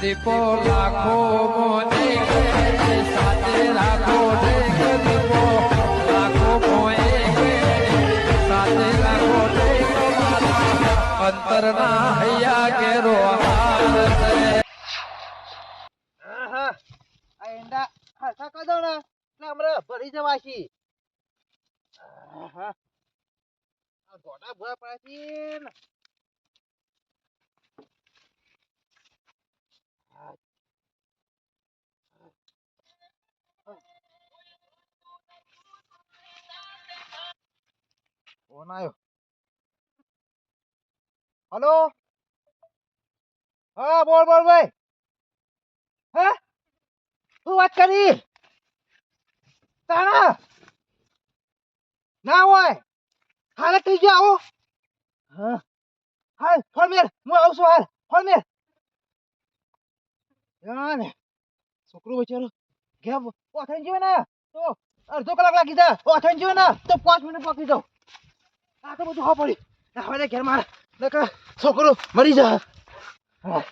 દીપો લાખો મોને સાથે રાખો દીપો. લાખો મોએ સાથે રાખો અંતરના હૈયા કેરો એંડા હમણાં ભરી જવાશી. આહા, ભરા ગોડા ફોન આવ્યો હલો? હા, બોલ બોલ ભાઈ. હે? શું વાત કરી? તારા ના હોય. હાલે થઈ ગયો આવો. હા. હાલ, ફોન મેર હું આવું છું, હાલ. ફોન મેર ને છોકરું બચારો. ઘેર ઓથાઈ ગયો ને તો અડધો કલાક લાગી જાય. ઓથાઈ ગયો ને તો પાંચ મિનિટ પકડી દઉં આ તો બધું હા પડી. હવે ઘેર માર. છોકરું મરી જા. હા.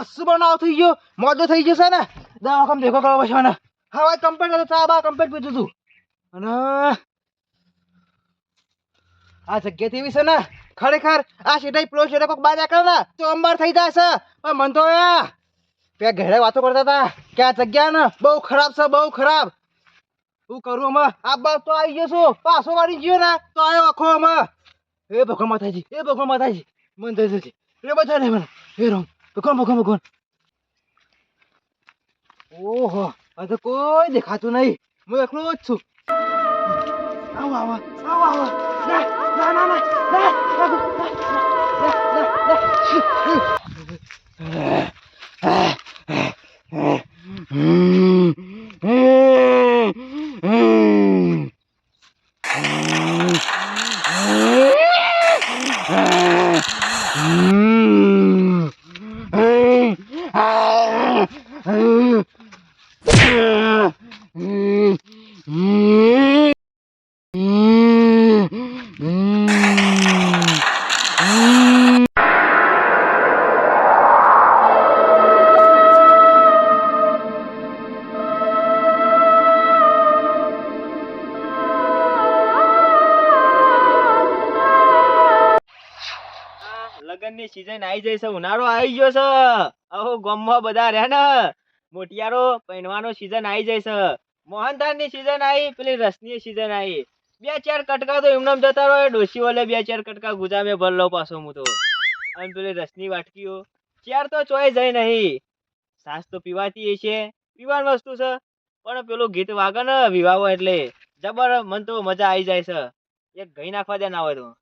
અસુ બનાવ થઈ ગયો. મોજો થઈ જશે ને. દવાખાને ભેગો કરવા પડશે ને હવે કમ્પ્લેટ ચા બા કમ્પ્લેટ પીધું તું. અને આ જગ્યા એવી છે ને. ખરેખર આ સીધા પ્લો સીધા કોઈક બાર કરે ને, તો અંબાર થઈ જાય છે. પણ મન તો પેલા ઘરે વાતો કરતા હતા કે આ જગ્યા ને બહુ ખરાબ છે, બહુ ખરાબ. શું કરું અમે આબા તો આવી ગયો પાછો વાળી ગયો ને, તો આવ્યો આખો અમે એ ભગવાન માતાજી એ ભગવાન માતાજી. મન થઈ જશે. એ બધા ને મને. એ રામ. ભગવાન ભગવાન ભગવાન. ઓહો, આ તો કોઈ દેખાતું નહીં. હું એકલો જ છું. આવો આવો આવો આવો. ના ના ના ના ના ના ના Ah! લગનની સીઝન આવી જાય છે, ઉનાળો આવી ગયો છે. અહો ગામમાં બધા રહ્યા ને. મોટિયારો, પહેરવાનો સીઝન આવી જાય છે. મોહનથાળની સીઝન આવી પેલી રસની સીઝન આવી બે ચાર કટકા તો એમને જતા રહો. ડોસી વાલે બે ચાર કટકા ગુજામે ભર લો પાછો હું તો. અને પેલી રસની વાટકીઓ. ચાર તો ચોય જાય નહીં. સાસ તો પીવાતી છે પીવાની વસ્તુ છે. પણ પેલું ગીત વાગે ને વિવાહો એટલે જબર મન તો મજા આવી જાય છે. એક ગઈ નાખવા દે ના હોય તો.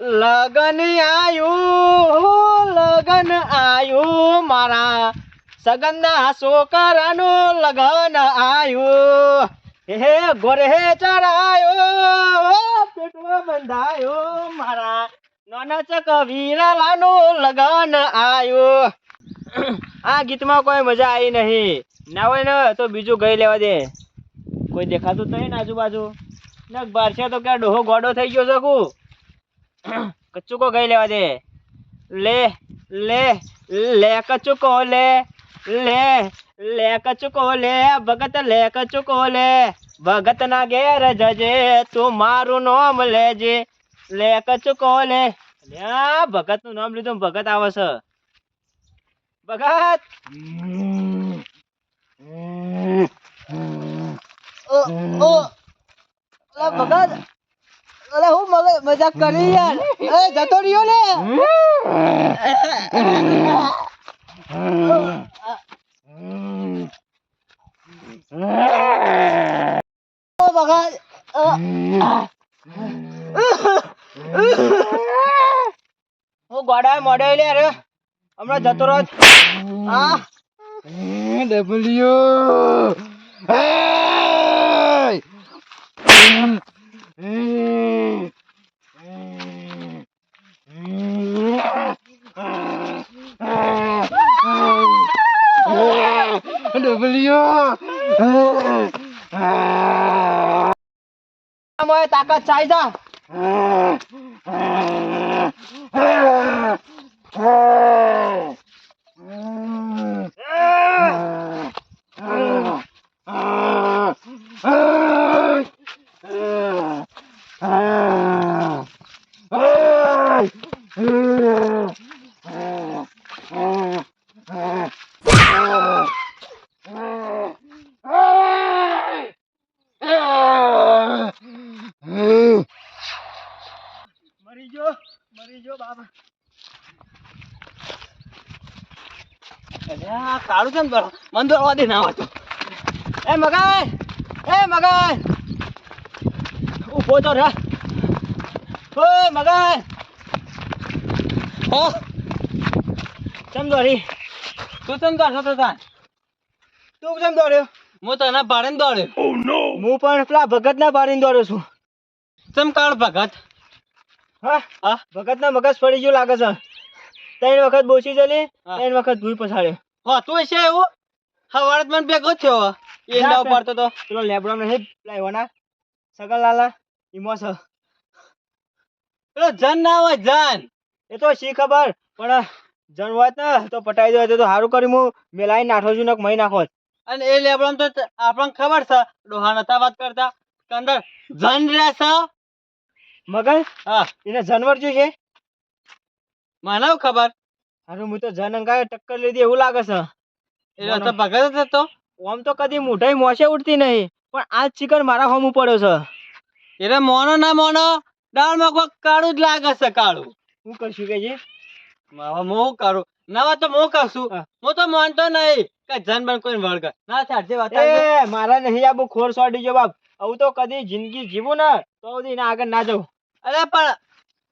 લગન આયું લગન આયું મારા સગનના છોકરાનું લગન આયું. હે ગોરે ચરાયો પેટમાં બંધાયો મારા નાના ચક વીરાલાનું લગન આયું. આ ગીતમાં કોઈ મજા આવી નહીં. ના હોય ને તો બીજું ગઈ લેવા દે. કોઈ દેખાતું તો નહીં ને આજુબાજુ. ને બારસે તો ક્યાં ડોહો ગોડો થઈ ગયો છે કું કચ્ચુકો ગઈ લેવા દે? લે લે લે કચ્ચુકો લે લે લે કચ્ચુકો લે, ભગત લે કચ્ચુકો લે. ભગત ના ઘેર જજે, તું મારું નામ લેજે. લે કચ્ચુકો લે. ભગતનું નામ લીધું ભગત આવે છે. ભગત! ભગત! મજાક કરી યાર. એ જતો રહ્યો ને. હું ગોડા મોડે લે રે. હમણાં જતો રહો આ ડબલ્યુ. ડબલ્યુ તાકાત ચાઈ જા. મરી જો મરી જો બાબા દોરી? તું ચમ દોડતો તો તાન? તું ચમ દોડ્યો હું તને ભાડે દોડ્યો oh, હું પણ પેલા ભગત ના ભાડે દોડ્યો છું. ચમ કાળ ભગત? હા હા? ભગત ના મગજ પડી ગયું લાગે છે. ત્રણ વખત બોસી જલી ત્રણ વખત ભૂઈ પછાડ્યો. હા તું છે એવું? હવારે મને ભેગો જ થયો એ ના પડતો તો. પેલો લેબડો નથી લાવ્યો ના. સગલ લાલા ઈમો છે. પેલો જન ના હોય જન. એ તો શી ખબર પણ જન હોત ને તો પટાઈ દો તો સારું કરી હું મેલાઈ નાખો છું ને મહી નાખો અને એ લેબડો તો આપણને ખબર છે ડોહા નતા વાત કરતા. અંદર જન રહેશે મગન? હા. એને જાનવર જો છે? મને ખબર? અરે હું તો જન અંગાએ ટક્કર લીધી એવું લાગે છે. એટલે તો ભગત જ હતો? ઓમ તો કદી મોઢાઈ મોસે ઉડતી નહીં પણ આજ ચિકન મારા હોમ પડ્યો છે. એટલે મોનો ના મોનો દાળમાં કોઈ કાળું જ લાગે છે કાળું. હું કરશું કે છે મો કરું? નવા તો મો કરશું? હું. તો માનતો નહીં કે જન બન કોઈ વળગ ના સાચી વાત એ મારા નહીં આબુ ખોર સોડી જો બાપ. આવું તો કદી જિંદગી જીવું ને તો સુધી એના આગળ ના જવું. અરે પણ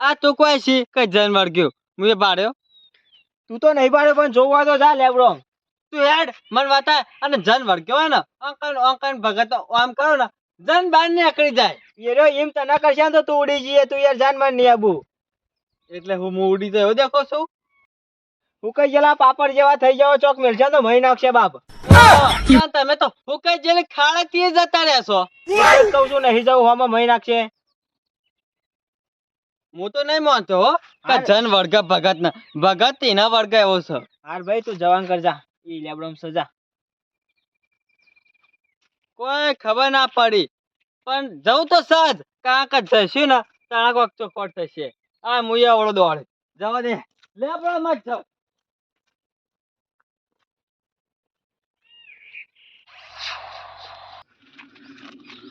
આ તું કોઈ છે? કઈ જન ગયો. હું એ પાડ્યો તું તો નહીં પાડ્યો પણ જોવા તો જા લેબડો તું હેડ મન વાતા અને જન વળગ્યો હોય ને અંકલ અંકલ ભગત આમ કરો ને. જન બાર નીકળી જાય. યાર એમ તને કરશે તો તું ઉડી જઈએ તું યાર જાનમાં નહીં આબુ. એટલે હું હું ઉડી જાય દેખો છું હું કઈ જેલા પાપડ જેવા થઈ જાવ ચોક મેળશે તો મહી નાખશે બાપ. તમે તો હું કઈ જેલે ખાડે થી જતા રહેશો કહું છું નહીં જવું હમાં મહી નાખશે. હું તો નહીં માનતો કે જન વર્ગ ભગત ના ભગત એના વર્ગ એવો છે. હાર ભાઈ તું જવાન કરજા ઈ લેબડમ સજા કોઈ ખબર ના પડી. પણ જવું તો સજ. કાંક જશું ને તાણા વખત ચોખવટ થશે. આ મુયા વાળો દોડે. જવા દે. લેબડા માં જ જાવ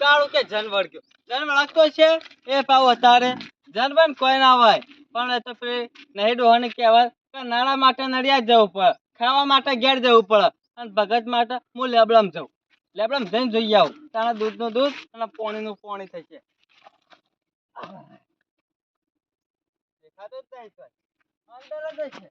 કાળું કે જન વળગ્યો જન વળગતો છે. એ પાવ અત્યારે જનબન કોઈ ના હોય પણ તો પેલી નહીં ડોહાને કહેવાય કે નાણા માટે નડિયાદ જવું પડે ખાવા માટે ઘેર જવું પડે અને ભગત માટે હું લેબડમ જઉં લેબડમ જઈને જોઈ આવું તારા દૂધનું દૂધ અને પોણીનું પોણી થશે દેખાતું જ નહીં અંદર જ છે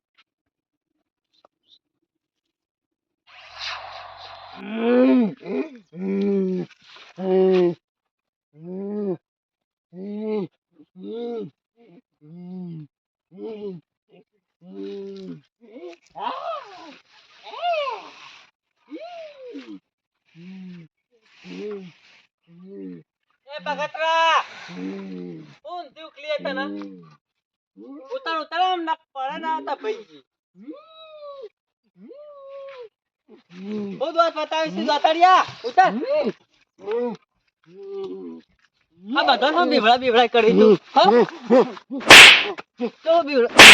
ભગતરા કોણ થયું ક્લિયર તને. ઉતાર ઉતાર, આમ ના પડે ના હતા ભાઈજી. બહુ વાત બતાવી છે દોતરિયા. ઉતાર. આ બધા હા બીવડા બીવડા કરી દઉં. હા? તો બીવડા.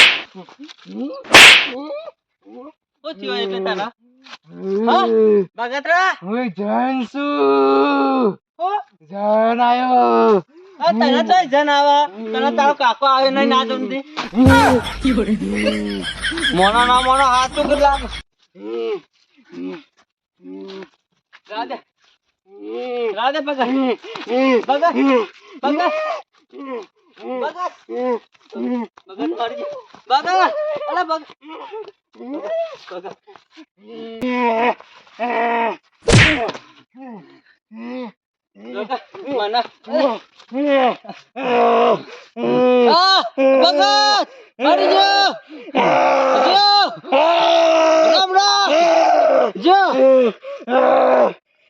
શું થયું એટલે તારા હા? ભગતરા હું જન છું જન આયો. આ તને તો જન આવે. તને તારો કાકો આવે નહીં ના જમતી. મોનો ના મોનો હાથ તો કેટલા? રાધે. રાધે ભગત ભગત ભગત ભગત ભગત મરી ગયો. ભગત અલા ભગત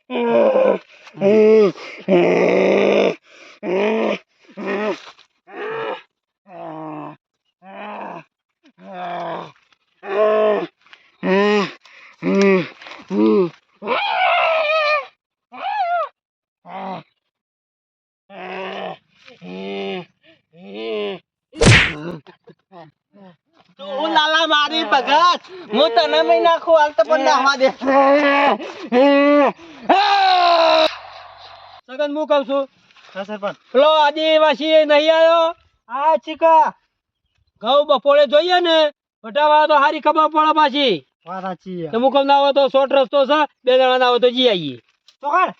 ભગત લાલા મારી ભગત. હું તને મહિના નાખું હાલ તો પણ નાખવા દે. સગન હું કહું છું? પેલો આદિવાસી નહીં આવ્યો? આ ચીકા ઘઉં બપોરે જોઈએ ને વટાવા તો સારી ખબર પડે પાછી. વાત સાચી તો મુકમ ના હોય તો શોર્ટ રસ્તો છે બે જણા ના હોય તો જી આવીએ તો કાઢ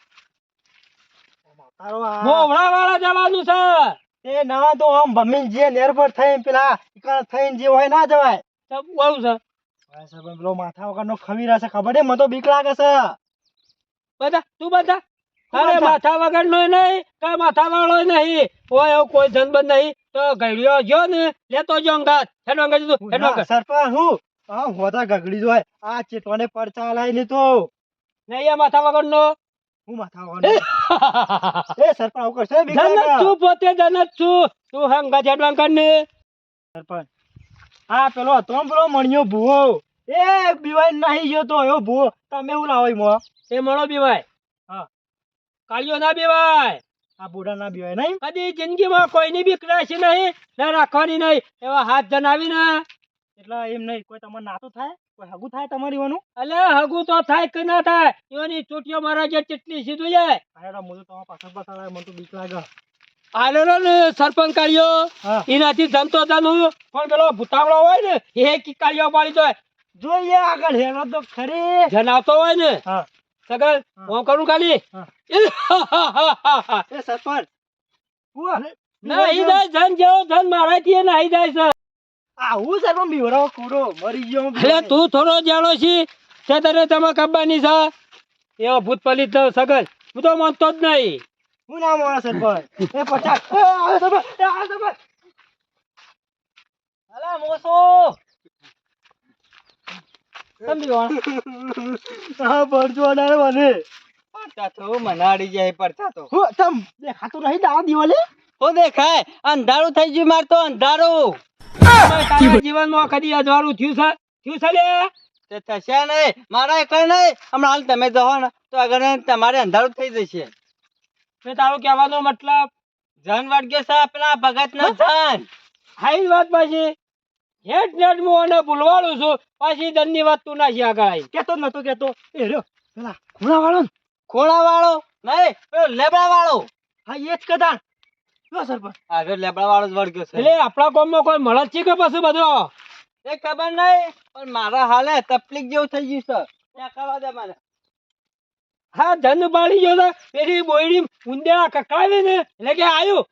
મોવડા વાળા જવાનું છે. એ ના તો આમ ભમીને જે નેર પર થઈને પેલા ઈકણ થઈને જે હોય ના જવાય. તો છે. ભાઈ સાહેબ પેલો માથા વગરનો ખવી રહેશે ખબર છે? મને તો બીક લાગે છે. બધા તું બધા? બધા. માથા વગર નો નહીં કઈ માથા વાળો નહીં. હોય એવું કોઈ ધનબંધ નહીં. તો ઘડિયો જો ને લેતો જો અંગાત. હેડો અંગાત જતું હેડો સરપંચ હું? આ હોતા ગગડી જોય. આ ચેતવાને પરચા લાઈ લીધો. નહીં આ માથા વગર નો હું માથા વગર એ સરપંચ આવું કરશે બીક જનત છું પોતે જનત છું. તું હંગા હેડવા કર ને. સરપંચ આ પેલો હતો પેલો મણિયો ભૂવો. એ બીવાય નહીં ગયો તો એવો ભૂવો. તમે હું લાવો એ મળો બીવાય. કાળિયો ના બીવાય. આ બુઢા ના બીવાય નહીં? કદી જિંદગીમાં કોઈની બી રાખી નહીં ના રાખવાની નહીં એવા હાથ જણાવી ને એટલે એમ નહીં કોઈ તમારે નાતું થાય? કોઈ હગું થાય તમારી વાનું? અલે હગું તો થાય કે ના થાય એની ચોટીઓ મારા જે ચીટલી સીધું જાય. અરે હું તો તમારા પાછળ પાછળ મને તો બીક લાગે. આલેલો ને સરપંચ કાઢ્યો હા. એનાથી જનતો જાનું પણ પેલો ભૂતાવળો હોય ને એ કી કાઢ્યો પાડી તો જોઈએ આગળ હેરો તો ખરી. હોય ને હા. સગલ હા. કરું ખાલી. એ સરપંચ નહીં જાય જન જેવો જન મારાથી નહીં જાય છે. આવું સરપંચ બીવડાવો કૂડો મરી ગયો એટલે તું થોડો જાણો છી તે તને તમે કબ્બાની છે? એવો ભૂત પલિત સગલ. હું તો માનતો જ નહીં. હું ના મારા સરપંચ એ પચાસ એ આ સરપંચ એ આ સરપંચ અલા મોસો! સમજી હા પડજો અડાડે મને પડતા તો મનાડી જાય પડતા તો. હું તમ દેખાતું નહીં દાવા દિવાલે? હો દેખાય. અંધારું થઈ ગયું માર તો અંધારું. જીવનમાં કદી અજવાળું થયું છે? થયું છે લે? તે થશે નહીં. મારા એકલા નહીં. હમણાં હાલ તમે જવો ને તો આગળ તમારે અંધારું થઈ જશે. તે તારો કહેવાનો મતલબ જન વળગે છે પેલા ભગત ના જન. હાઈ વાત પાછી. હેડ નેટ હું અને ભૂલવાડું છું. પાછી દનની વાત તું નાખી આગળ આવી કેતો જ નતો કેતો. એ રહ્યો પેલા ખૂણા વાળો ને? ખોળા વાળો નહીં પેલો લેબડા વાળો હા એ જ કદાણ લો સરપંચ. આગળ લેબડા વાળો જ વળગ્યો છે. એટલે આપણા ગામમાં કોઈ મળદ છે કે પછી બધો? એ ખબર નહીં પણ મારા હાલે તકલીફ જેવું થઈ ગયું છે. ત્યાં કરવા દે મને. હા ધન બાળી ગયો છે. પેલી બોયડી ઉંદેડા કકડાવી ને એટલે કે આવ્યું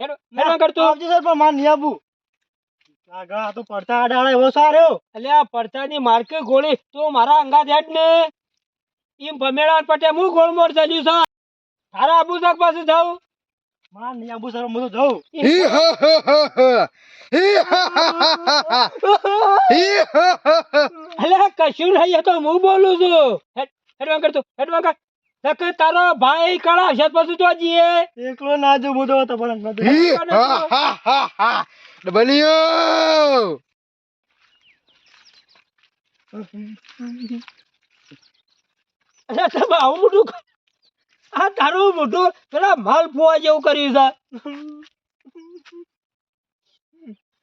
હેડ હેડ કરતો. આવજો સરપંચ માર નહીં આવું આગળ આ તો પડતા અડાડે એવો સારો. એટલે પડતાની માર્કે ગોળી તું મારા અંગાત હેડ ને. ઈમ ભમેડા પટે હું ગોળમોળ ચાલ્યું છે. તારા આબુ પાસે જાઉં? માર નહીં આવું હું તો જઉં. અલે કશું નહીં તો હું બોલું છું. હેડ હેડવા કરતો કર નકર તારો ભાઈ કળા છે પછી તો જીએ. એકલો ના જો હું તો ડબલ્યુ અરે તમે આવું મોટું આ તારું મોટું પેલા માલ ફોવા જેવું કર્યું છે.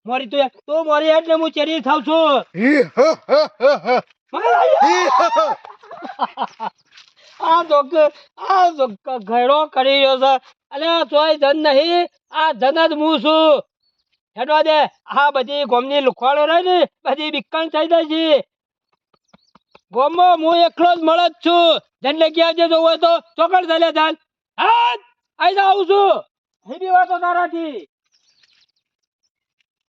મારી તો તો મારી એટલે હું ચેરી થાવ છું. આ જોક આ જોક ઘેડો કરી રહ્યો છે. અલે તોય ધન નહીં. આ ધન જ હું છું. હેડવા દે આ બધી ગોમની લુખવાડો રહે ને, બધી વિકણ થઈ જાય છે. ગોમમાં હું એકલો જ મળે જ છું. જેને ક્યાં આવજે હોય તો ચોકડ ચાલે ચાલ. હા આઈ જાઉં છું. નહીં વાતો તારાથી.